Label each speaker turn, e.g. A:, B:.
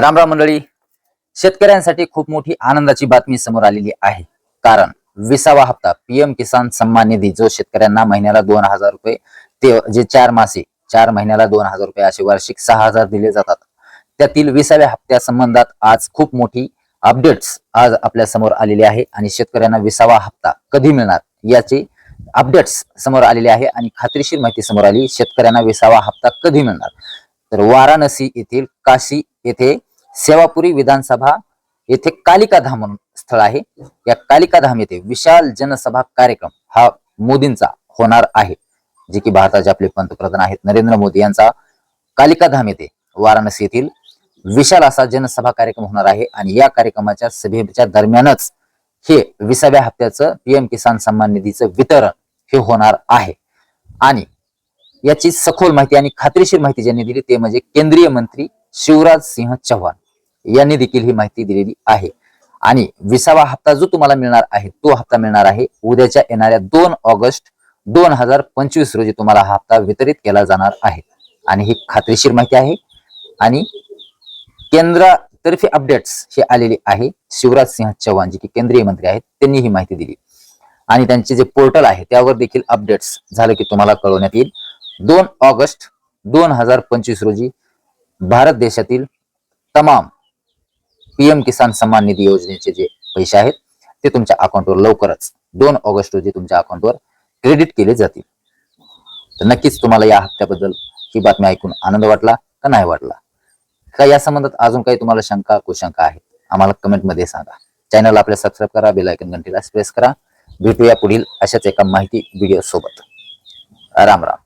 A: रामराम मंडळी. शेतकऱ्यांसाठी खूप मोठी आनंदाची बातमी समोर आलेली आहे. कारण विसावा हप्ता पीएम किसान सन्मान निधी जो शेतकऱ्यांना महिन्याला दोन हजार रुपये ते जे चार मासे चार महिन्याला दोन हजार रुपये असे वार्षिक सहा हजार दिले जातात. त्यातील विसाव्या हप्त्या संबंधात आज खूप मोठी अपडेट्स आज आपल्यासमोर आलेली आहे आणि शेतकऱ्यांना विसावा हप्ता कधी मिळणार याचे अपडेट्स समोर आलेले आहे आणि खात्रीशीर माहिती समोर आली शेतकऱ्यांना विसावा हप्ता कधी मिळणार? तर वाराणसी येथील काशी येथे सेवापुरी विधानसभा येथे कालिका धाम म्हणून स्थळ आहे. या कालिका धाम येथे विशाल जनसभा कार्यक्रम हा मोदींचा होणार आहे. जे की भारताचे आपले पंतप्रधान आहेत. नरेंद्र मोदी यांचा कालिका धाम येथे वाराणसी येथील विशाल असा जनसभा कार्यक्रम होणार आहे. आणि या कार्यक्रमाच्या सभेच्या दरम्यानच हे विसाव्या हप्त्याचं पीएम किसान सन्मान निधीचं वितरण हे होणार आहे. आणि याची सखोल माहिती आणि खात्रीशीर माहिती ज्यांनी दिली ते म्हणजे केंद्रीय मंत्री शिवराज सिंह चौहान. यांनी देखील ही माहिती दिलेली आहे. आणि विसावा हप्ता जो तुम्हाला मिळणार आहे तो हप्ता मिळणार आहे उद्याच्या येणाऱ्या दोन ऑगस्ट दोन हजार पंचवीस रोजी तुम्हाला हा हप्ता वितरित केला जाणार आहे. आणि ही खात्रीशीर माहिती आहे. आणि केंद्रातर्फे अपडेट्स हे आलेली आहे. शिवराज सिंह चव्हाण जे की केंद्रीय मंत्री आहेत त्यांनी ही माहिती दिली. आणि त्यांचे जे पोर्टल आहे त्यावर देखील अपडेट्स झालं की तुम्हाला कळवण्यात येईल. दोन ऑगस्ट दोन हजार पंचवीस रोजी भारत देशातील तमाम पीएम किसान सन्मान निधी योजनेचे जे पैसे आहेत ते तुमच्या अकाउंटवर लवकरच दोन ऑगस्ट रोजी तुमच्या अकाउंटवर क्रेडिट केले जातील. तर नक्कीच तुम्हाला या हप्त्याबद्दल ही बातमी ऐकून आनंद वाटला का नाही वाटला? का या संबंधात अजून काही तुम्हाला शंका कुशंका आहेत आम्हाला कमेंटमध्ये सांगा. चॅनल आपल्या सबस्क्राईब करा बेलायकन घंटीला प्रेस करा. भेटूया पुढील अशाच एका माहिती व्हिडिओ सोबत. राम राम.